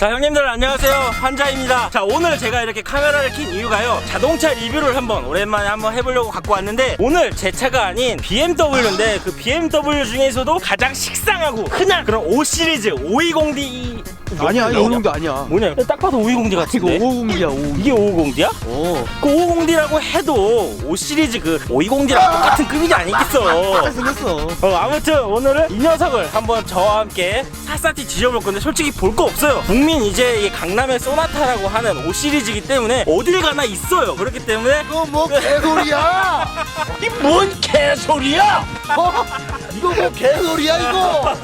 자 형님들 안녕하세요. 환자입니다. 자 오늘 제가 이렇게 카메라를 킨 이유가요. 자동차 리뷰를 한번 오랜만에 한번 해보려고 갖고 왔는데 오늘 제 차가 아닌 BMW인데 그 BMW 중에서도 가장 식상하고 흔한 그런 5 시리즈 520D 아니야 이거 550도 아니야 뭐냐 딱 봐도 520D 이거 같은데 550이야 550 이게 550D야? 어 그 550D라고 해도 5 시리즈 그 520D랑 똑같은 급이 아니겠어 잘 생겼어 어, 아무튼 오늘은 이 녀석을 한번 저와 함께 샅샅이 뒤져볼 건데 솔직히 볼 거 없어요. 국민 이제 이 강남의 소나타라고 하는 5 시리즈이기 때문에 어딜 가나 있어요. 그렇기 때문에 이거 뭐 개소리야 이뭔 개소리야? 어? 이거 뭐 개소리야 이거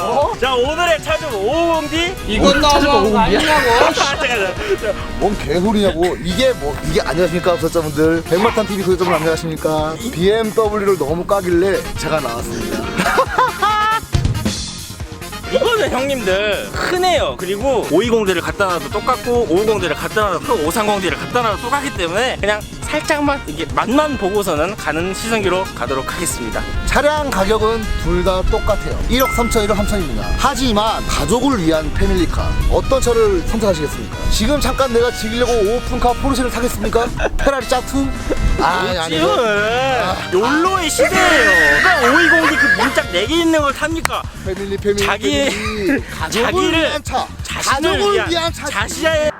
어? 자 오늘의 차주 550D 이건 너무 아니냐고. 잠깐 잠깐. 뭔 개소리냐고 이게 뭐 이게 안녕하십니까 구독자분들 백마탄 TV 구독자분 안녕하십니까 BMW를 너무 까길래 제가 나왔습니다 이거는 형님들 흔해요. 그리고 520D를 갖다 놔도 똑같고 550D를 갖다 놔도 또 530D를 갖다 놔도 똑같기 때문에 그냥 살짝만 이게 맛만 보고서는 가는 시선기로 가도록 하겠습니다. 차량 가격은 둘 다 똑같아요. 1억 3천 1억 3천입니다. 하지만 가족을 위한 패밀리카 어떤 차를 선택하시겠습니까? 지금 잠깐 내가 즐기려고 오픈카 포르쉐를 타겠습니까? 페라리 짜투 아니 아니고 지금 욜로의 시대예요. 누가 520D 그 문짝 4개 있는 걸 탑니까? 패밀리 패밀리 자기- 패밀리. 가족을 자기를- 위한 차. 자신을 가족을 위한, 위한 차. 자신의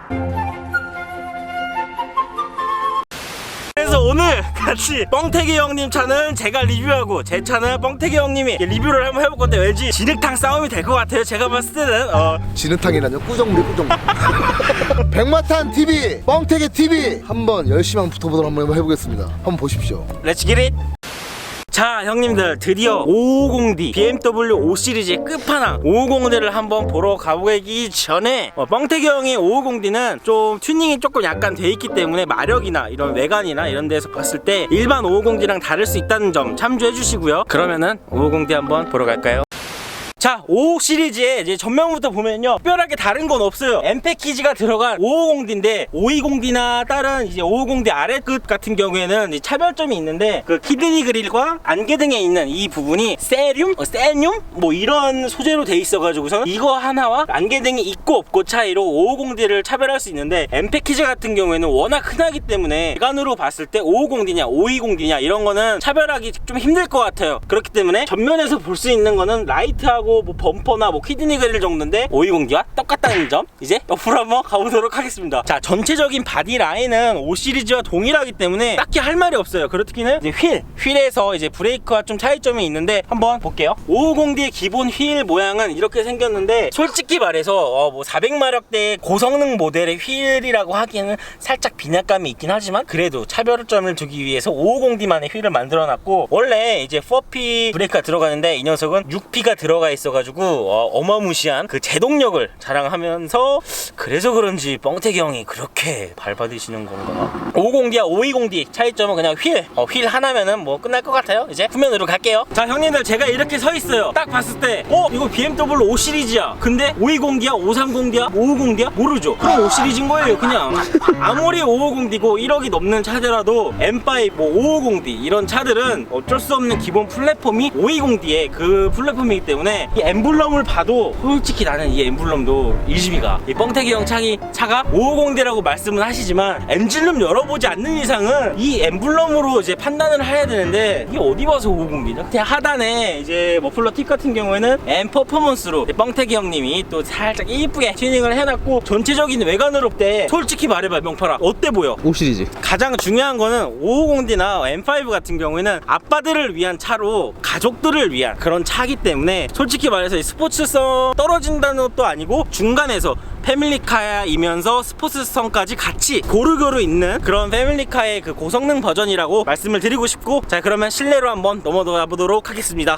오늘 같이 뻥태기 형님 차는 제가 리뷰하고 제 차는 뻥태기 형님이 리뷰를 한번 해볼 건데 왠지 진흙탕 싸움이 될 것 같아요. 제가 봤을 때는 어, 진흙탕이라뇨? 꾸정물이 꾸정물 백마탄 TV 뻥태기 TV 한번 열심히 한번 붙어보도록 한번 해보겠습니다. 한번 보십시오. 렛츠 기릿 자 형님들 드디어 550D BMW 5 시리즈의 끝판왕 550D를 한번 보러 가보기 전에 어, 뻥태기 형이 550D는 좀 튜닝이 조금 약간 돼 있기 때문에 마력이나 이런 외관이나 이런 데서 봤을 때 일반 550D랑 다를 수 있다는 점 참조해 주시고요. 그러면은 550D 한번 보러 갈까요? 자, 5 시리즈의 이제 전면부터 보면요. 특별하게 다른 건 없어요. M 패키지가 들어간 550D인데 520D나 다른 이제 550D 아래 끝 같은 경우에는 차별점이 있는데 그 키드니 그릴과 안개 등에 있는 이 부분이 세륨, 어, 세늄 뭐 이런 소재로 돼 있어가지고서 이거 하나와 안개 등이 있고 없고 차이로 550D를 차별할 수 있는데 M 패키지 같은 경우에는 워낙 흔하기 때문에 외관으로 봤을 때 550D냐 520D냐 이런 거는 차별하기 좀 힘들 것 같아요. 그렇기 때문에 전면에서 볼 수 있는 거는 라이트하고 뭐 범퍼나 뭐 키드니 그릴 정도인데 520D와 똑같다는 점 이제 옆으로 한번 가보도록 하겠습니다. 자 전체적인 바디 라인은 5 시리즈와 동일하기 때문에 딱히 할 말이 없어요. 그렇기는 이제 휠 휠에서 이제 브레이크와 좀 차이점이 있는데 한번 볼게요. 550D의 기본 휠 모양은 이렇게 생겼는데 솔직히 말해서 어, 뭐 400마력대 고성능 모델의 휠이라고 하기에는 살짝 빈약감이 있긴 하지만 그래도 차별점을 두기 위해서 550D만의 휠을 만들어놨고 원래 이제 4P 브레이크가 들어가는데 이 녀석은 6P가 들어가 있어 가지고 어, 마무시한그 제동력을 자랑하면서 그래서 그런지 뻥태기 형이 그렇게 밟아드시는 건가? 550D와 520D 차이점은 그냥 휠. 어, 휠 하나면은 뭐 끝날 것 같아요. 이제 후면으로 갈게요. 자 형님들 제가 이렇게 서 있어요. 딱 봤을 때 어? 이거 BMW 5 시리즈야. 근데 520D야 530D야 550D야? 모르죠. 그럼 5 시리즈인 거예요 그냥. 아무리 550D고 1억이 넘는 차더라도 M5 뭐 550D 이런 차들은 어쩔 수 없는 기본 플랫폼이 520D의 그 플랫폼이기 때문에 이 엠블럼을 봐도 솔직히 나는 이 엠블럼도 일집이가. 이 뻥태기 형 차기 차가 550D라고 말씀은 하시지만 엔진룸 열어보지 않는 이상은 이 엠블럼으로 이제 판단을 해야 되는데 이게 어디 봐서 550D냐? 그냥 하단에 이제 머플러 팁 같은 경우에는 M 퍼포먼스로 뻥태기 형님이 또 살짝 이쁘게 튜닝을 해놨고 전체적인 외관으로 때 솔직히 말해봐 명파라 어때 보여? 5 시리즈. 가장 중요한 거는 550D나 M5 같은 경우에는 아빠들을 위한 차로 가족들을 위한 그런 차기 때문에 솔직히 말해서 이 스포츠성 떨어진다는 것도 아니고 중간에서 패밀리카이면서 스포츠성까지 같이 고루고루 있는 그런 패밀리카의 그 고성능 버전이라고 말씀을 드리고 싶고 자 그러면 실내로 한번 넘어가 보도록 하겠습니다.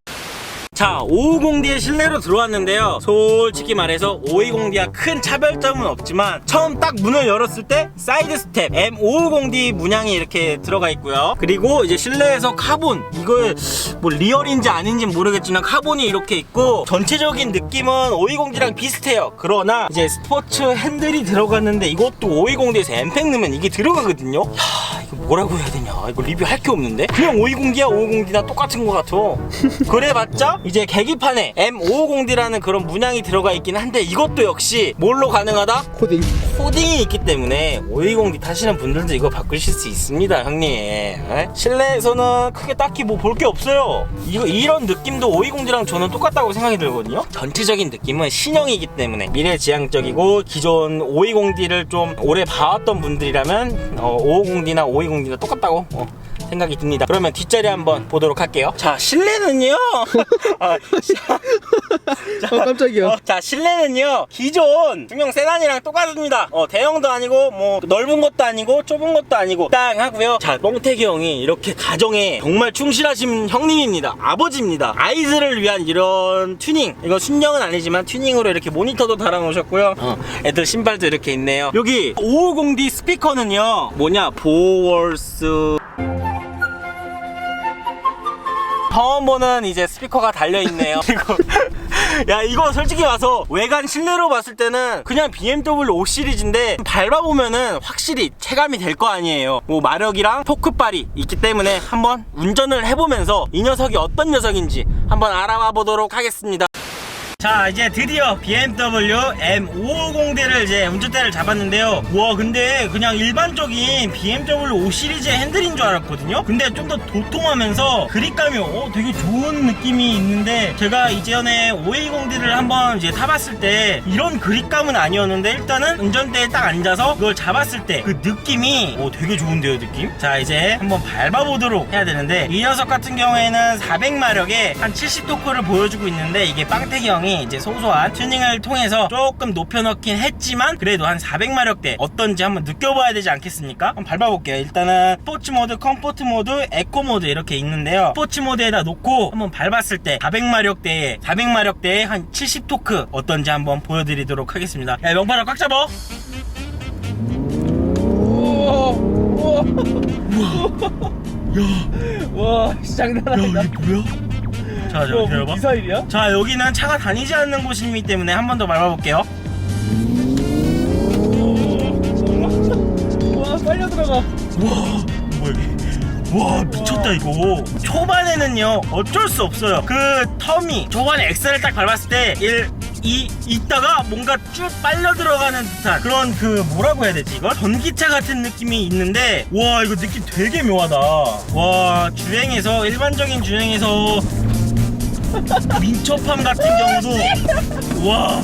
자 550D의 실내로 들어왔는데요. 솔직히 말해서 520D와 큰 차별점은 없지만 처음 딱 문을 열었을 때 사이드 스텝 M550D 문양이 이렇게 들어가 있고요. 그리고 이제 실내에서 카본 이거 뭐 리얼인지 아닌지 모르겠지만 카본이 이렇게 있고 전체적인 느낌은 520D랑 비슷해요. 그러나 이제 스포츠 핸들이 들어갔는데 이것도 520D에서 엠팩 넣으면 이게 들어가거든요. 야, 뭐라고 해야 되냐 이거 리뷰할 게 없는데 그냥 520D야 550D나 똑같은 것 같아 그래봤자 이제 계기판에 M550D라는 그런 문양이 들어가 있긴 한데 이것도 역시 뭘로 가능하다? 코딩. 코딩이 있기 때문에 520D 타시는 분들도 이거 바꾸실 수 있습니다 형님. 에? 실내에서는 크게 딱히 뭐 볼 게 없어요. 이거 이런 느낌도 520D랑 저는 똑같다고 생각이 들거든요. 전체적인 느낌은 신형이기 때문에 미래지향적이고 기존 520D를 좀 오래 봐왔던 분들이라면 어, 550D나 520D나 똑같다고 어, 생각이 듭니다. 그러면 뒷자리 한번 보도록 할게요. 자 실내는요? 아, 어, 깜짝이야. 어, 자 실내는요 기존 중형 세단이랑 똑같습니다. 어, 대형도 아니고 뭐 넓은 것도 아니고 좁은 것도 아니고 땅 하고요. 자 뻥태기 형이 이렇게 가정에 정말 충실하신 형님입니다. 아버지입니다. 아이들을 위한 이런 튜닝. 이거 순정은 아니지만 튜닝으로 이렇게 모니터도 달아놓으셨고요. 어, 애들 신발도 이렇게 있네요. 여기 550D 스피커는요 뭐냐 보월스. 파원보는 이제 스피커가 달려있네요. 그리고 야 이거 솔직히 와서 외관 실내로 봤을 때는 그냥 BMW 5 시리즈인데 밟아보면은 확실히 체감이 될 거 아니에요. 뭐 마력이랑 토크발이 있기 때문에 한번 운전을 해보면서 이 녀석이 어떤 녀석인지 한번 알아봐 보도록 하겠습니다 자 이제 드디어 BMW M550D를 이제 운전대를 잡았는데요. 와 근데 그냥 일반적인 BMW 5 시리즈의 핸들인 줄 알았거든요. 근데 좀 더 도톰하면서 그립감이 어, 되게 좋은 느낌이 있는데 제가 이전에 520D를 한번 이제 타봤을 때 이런 그립감은 아니었는데 일단은 운전대에 딱 앉아서 이걸 잡았을 때 그 느낌이 오, 되게 좋은데요 느낌? 자 이제 한번 밟아보도록 해야 되는데 이 녀석 같은 경우에는 400마력에 한 70토크를 보여주고 있는데 이게 빵태 이제 소소한 튜닝을 통해서 조금 높여넣긴 했지만 그래도 한 400마력대 어떤지 한번 느껴봐야 되지 않겠습니까? 한번 밟아볼게요. 일단은 스포츠 모드, 컴포트 모드, 에코 모드 이렇게 있는데요. 스포츠 모드에다 놓고 한번 밟았을 때 400마력대에 400마력대에 한 70토크 어떤지 한번 보여드리도록 하겠습니다. 야 명판을 꽉 잡아. 와. 장난 야 아니다 이게 뭐야? 자, 저 기다려봐. 미사일이야? 자, 여기는 차가 다니지 않는 곳이기 때문에 한 번 더 밟아볼게요. 와 빨려 들어가 와, 뭐야 이게? 와, 미쳤다 이거. 초반에는요, 어쩔 수 없어요. 그 텀이 초반에 엑셀을 딱 밟았을 때 1, 2 있다가 뭔가 쭉 빨려 들어가는 듯한 그런 그 뭐라고 해야 되지 이걸? 전기차 같은 느낌이 있는데 와 이거 느낌 되게 묘하다. 와 주행에서 일반적인 주행에서 민첩함 같은 경우도 와.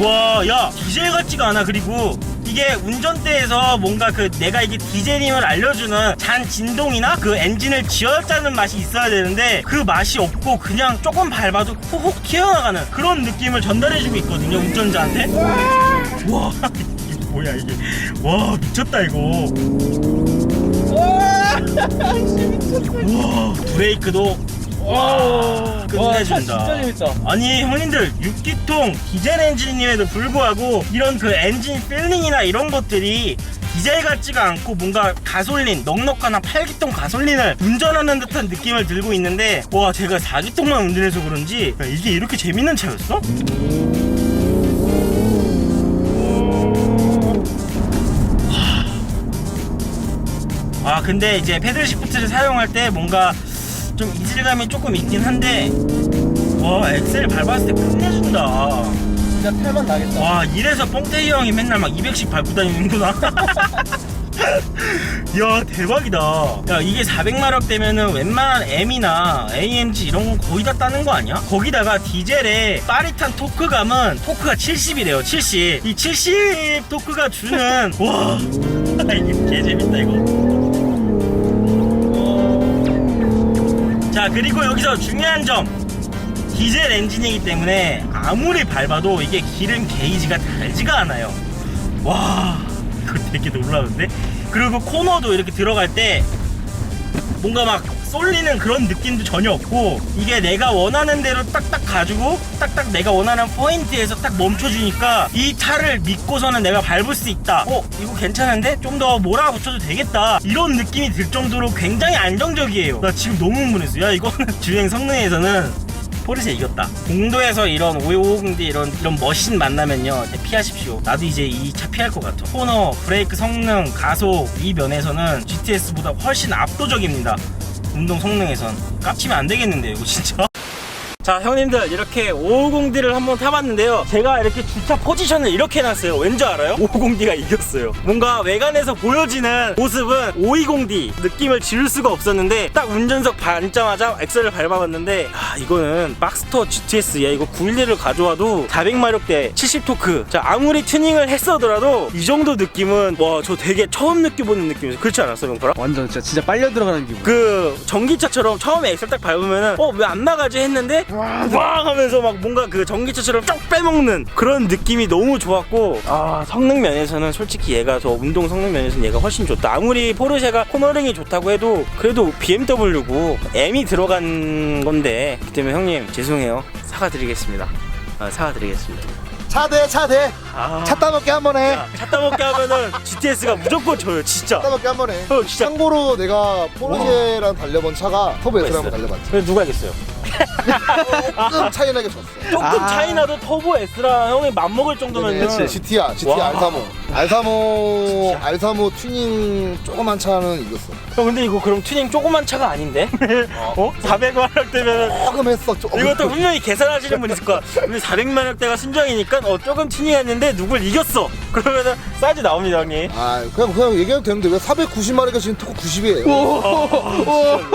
와, 야, 디젤 같지가 않아. 그리고 이게 운전대에서 뭔가 그 내가 이게 디젤임을 알려주는 잔 진동이나 그 엔진을 쥐어짜는 맛이 있어야 되는데 그 맛이 없고 그냥 조금 밟아도 훅훅 튀어나가는 그런 느낌을 전달해주고 있거든요. 운전자한테. 와, 이게 뭐야 이게. 와, 미쳤다 이거. 와, 브레이크도 와, 끝내준다. 진짜 재밌다 아니 형님들 6기통 디젤 엔진임에도 불구하고 이런 그 엔진 필링이나 이런 것들이 디젤 같지가 않고 뭔가 가솔린 넉넉한 한 8기통 가솔린을 운전하는 듯한 느낌을 들고 있는데 와 제가 4기통만 운전해서 그런지 야, 이게 이렇게 재밌는 차였어? 아 근데 이제 패들 시프트를 사용할 때 뭔가 좀 이질감이 조금 있긴 한데 와 엑셀 밟았을 때 끝내준다. 진짜 탈만 나겠다. 와 이래서 뻥태기 형이 맨날 막 200씩 밟고 다니는구나. 야 대박이다. 야 이게 400마력 되면은 웬만한 M이나 AMG 이런 건 거의 다 따는 거 아니야? 거기다가 디젤의 빠릿한 토크감은 토크가 70이래요 70이 70 토크가 주는 와 이게 개재밌다 이거 자 그리고 여기서 중요한 점. 디젤 엔진이기 때문에 아무리 밟아도 이게 기름 게이지가 달지가 않아요. 와 이거 되게 놀라운데? 그리고 코너도 이렇게 들어갈 때 뭔가 막 쏠리는 그런 느낌도 전혀 없고 이게 내가 원하는 대로 딱딱 가지고 딱딱 내가 원하는 포인트에서 딱 멈춰주니까 이 차를 믿고서는 내가 밟을 수 있다. 어 이거 괜찮은데? 좀 더 몰아붙여도 되겠다. 이런 느낌이 들 정도로 굉장히 안정적이에요. 나 지금 너무 흥분했어 야 이거는 주행 성능에서는 포르쉐 이겼다. 공도에서 이런 550D 이런 이런 머신 만나면요 피하십시오. 나도 이제 이 차 피할 것 같아. 코너, 브레이크 성능, 가속 이 면에서는 GTS보다 훨씬 압도적입니다. 운동 성능에선 깝치면 안 되겠는데 이거 진짜. 자 형님들 이렇게 550D를 한번 타봤는데요 제가 이렇게 주차 포지션을 이렇게 해놨어요 왠지 알아요? 550D가 이겼어요 뭔가 외관에서 보여지는 모습은 520D 느낌을 지울 수가 없었는데 딱 운전석 앉자마자 엑셀을 밟아봤는데 아 이거는 박스터 GTS야 이거 911을 가져와도 400마력대 70토크 자 아무리 튜닝을 했어더라도 이 정도 느낌은 와 저 되게 처음 느껴보는 느낌이었어요 그렇지 않았어 명파라? 완전 진짜 진짜 빨려 들어가는 기분. 그 전기차처럼 처음에 엑셀 딱 밟으면은 어왜 안 나가지 했는데 왕 하면서 막 뭔가 그 전기차처럼 쫙 빼먹는 그런 느낌이 너무 좋았고 아 성능 면에서는 솔직히 얘가 저 운동 성능 면에서는 얘가 훨씬 좋다. 아무리 포르쉐가 코너링이 좋다고 해도 그래도 BMW고 M이 들어간 건데 그렇기 때문에 형님 죄송해요. 사과드리겠습니다. 아, 사과드리겠습니다 차대 차대 아, 차 따먹게 한번 해. 차 따먹게 하면은 GTS가 무조건 져요 진짜 따먹게 한번 해. 어, 진짜. 참고로 내가 포르쉐랑 달려본 차가 터보 S랑 한번 달려봤지. 그래 누가 이겼어요? 조금 차이 나게 졌어. 조금 아. 차이나도 터보 S랑 형이 맞먹을 정도면은 그치, GT야, GT 와. R35. R35, R35 튜닝 조그만 차는 이겼어. 형 근데 이거 그럼 튜닝 조그만 차가 아닌데? 어? 400마력 되면 조금 했어. 조금. 이것도 분명히 계산하시는 분 있을 거야 근데 400마력대가 순정이니까 어 조금 튜닝했는데 누굴 이겼어 그러면은 사이즈 나옵니다 형님 아, 그냥 그냥 얘기해도 되는데 왜 490마리가 지금 토크 90이에요?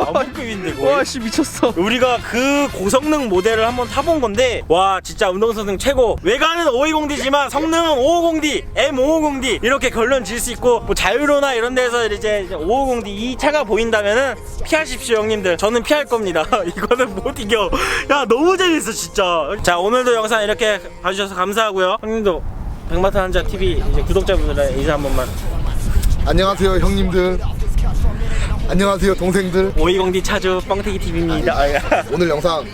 나무급인데 거의 와씨 미쳤어. 우리가 그 고성능 모델을 한번 타본 건데 와 진짜 운동성능 최고 외관은 520D지만 성능은 550D M550D 이렇게 결론 질 수 있고 뭐 자유로나 이런 데서 이제 550D 이 차가 보인다면은 피하십시오 형님들. 저는 피할 겁니다. 이거는 못 이겨. 야 너무 재밌어 진짜. 자 오늘도 영상 이렇게 봐주셔서 감사하고요. 형님도 백마탄 한자 TV 이제 구독자분들의 인사 한 번만. 안녕하세요, 형님들. 안녕하세요, 동생들. 520D 차주 뻥튀기 TV입니다. 오늘 영상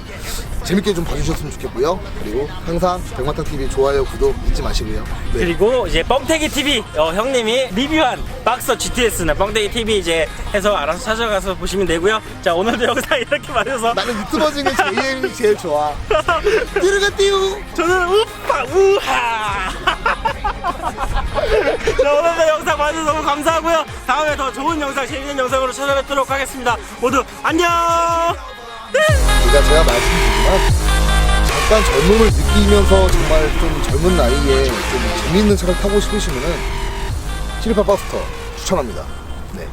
재밌게 좀 봐주셨으면 좋겠고요. 그리고 항상 백마탄 TV 좋아요, 구독 잊지 마시고요. 네. 그리고 이제 뻥태기 TV 어, 형님이 리뷰한 박서 GTS나 뻥태기 TV 이제 해서 알아서 찾아가서 보시면 되고요. 자 오늘도 영상 이렇게 봐주셔서 나는 유튜버 중에 제일 제일 좋아. 띠르가 띠우. 저는 우파 우하. 자 오늘도 영상 봐주셔서 너무 감사하고요. 다음에 더 좋은 영상 재밌는 영상으로 찾아뵙도록 하겠습니다. 모두 안녕. 제가 제가 말씀드리지만 잠깐 젊음을 느끼면서 정말 좀 젊은 나이에 좀 재미있는 차를 타고 싶으시면은 728 박스터 추천합니다. 네.